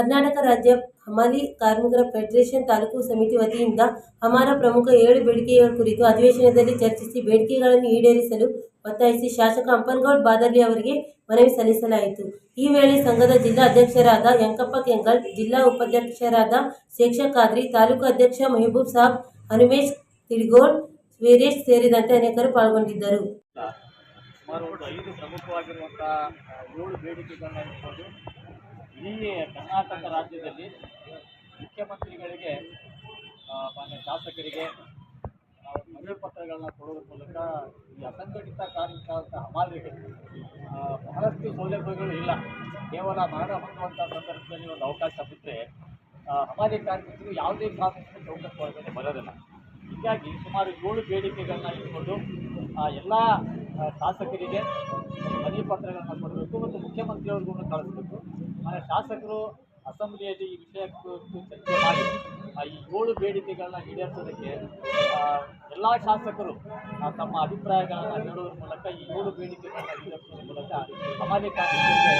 ಕರ್ನಾಟಕ ರಾಜ್ಯ ಹಮಾಲಿ ಕಾರ್ಮಿಕರ ಫೆಡರೇಷನ್ ತಾಲೂಕು ಸಮಿತಿ ವತಿಯಿಂದ ಹಮಾರ ಪ್ರಮುಖ ಏಳು ಬೇಡಿಕೆಗಳ ಕುರಿತು ಅಧಿವೇಶನದಲ್ಲಿ ಚರ್ಚಿಸಿ ಬೇಡಿಕೆಗಳನ್ನು ಈಡೇರಿಸಲು ಒತ್ತಾಯಿಸಿ ಶಾಸಕ ಅಂಪನಗೌಡ ಬಾದರ್ಲಿ ಅವರಿಗೆ ಮನವಿ ಸಲ್ಲಿಸಲಾಯಿತು. ಈ ವೇಳೆ ಸಂಘದ ಜಿಲ್ಲಾ ಅಧ್ಯಕ್ಷರಾದ ಯಂಕಪ್ಪ ಕೆಂಗಲ್, ಜಿಲ್ಲಾ ಉಪಾಧ್ಯಕ್ಷರಾದ ಶೇಕ್ಷ ಖಾದ್ರಿ, ತಾಲೂಕು ಅಧ್ಯಕ್ಷ ಮೆಹಬೂಬ್ ಸಾಬ್ ಹನುಮೇಶ್ ತಿಳಿಗೋಡ್ ವೀರೇಶ್ ಸೇರಿದಂತೆ ಅನೇಕರು ಪಾಲ್ಗೊಂಡಿದ್ದರು. ಸುಮಾರು ಒಂದು ಐದು ಪ್ರಮುಖವಾಗಿರುವಂತಹ ಏಳು ಬೇಡಿಕೆಗಳನ್ನ ಇಟ್ಕೊಂಡು ಇಡೀ ಕರ್ನಾಟಕ ರಾಜ್ಯದಲ್ಲಿ ಮುಖ್ಯಮಂತ್ರಿಗಳಿಗೆ ಮಾನ್ಯ ಶಾಸಕರಿಗೆ ನಾವು ಮನವಿ ಪತ್ರಗಳನ್ನ ಕೊಡೋದ್ರ ಮೂಲಕ ಈ ಅಸಂಘಟಿತ ಕಾರ್ಮಿಕ ಹಮಾಲರಿಗೆ ಬಹಳಷ್ಟು ಸೌಲಭ್ಯಗಳು ಇಲ್ಲ. ಕೇವಲ ಮರಣ ಹೊಂದುವಂಥ ಸಂದರ್ಭದಲ್ಲಿ ಒಂದು ಅವಕಾಶ ಬಿಟ್ಟರೆ ಹಮಾಲಿ ಕಾರ್ಮಿಕರು ಯಾವುದೇ ಕಾನೂನಿನ ಚೌಕಟ್ಟು ಬರೋದಿಲ್ಲ. ಹೀಗಾಗಿ ಸುಮಾರು ಏಳು ಬೇಡಿಕೆಗಳನ್ನ ಇಟ್ಕೊಂಡು, ಆ, ಎಲ್ಲ ಶಾಸಕರಿಗೆ ಮನವಿ ಪತ್ರಗಳನ್ನ ಕೊಡಬೇಕು ಮತ್ತು ಮುಖ್ಯಮಂತ್ರಿಯವ್ರಿಗೂ ಕಳಿಸ್ಬೇಕು. ಶಾಸಕರು, ಅಸೆಂಬ್ಲಿಯಲ್ಲಿ ಈ ವಿಷಯ ಕುರಿತು ಚರ್ಚೆ ಮಾಡಿ ಈ ಏಳು ಬೇಡಿಕೆಗಳನ್ನ ಈಡೇರಿಸೋದಕ್ಕೆ ಎಲ್ಲ ಶಾಸಕರು ತಮ್ಮ ಅಭಿಪ್ರಾಯಗಳನ್ನು ಹೇಳೋದ್ರ ಮೂಲಕ ಈ ಏಳು ಬೇಡಿಕೆಗಳನ್ನ ಈಡೇರಿಸೋದ್ರ ಮೂಲಕ ಸಮಾಜ ಕಾರ್ಮಿಕರಿಗೆ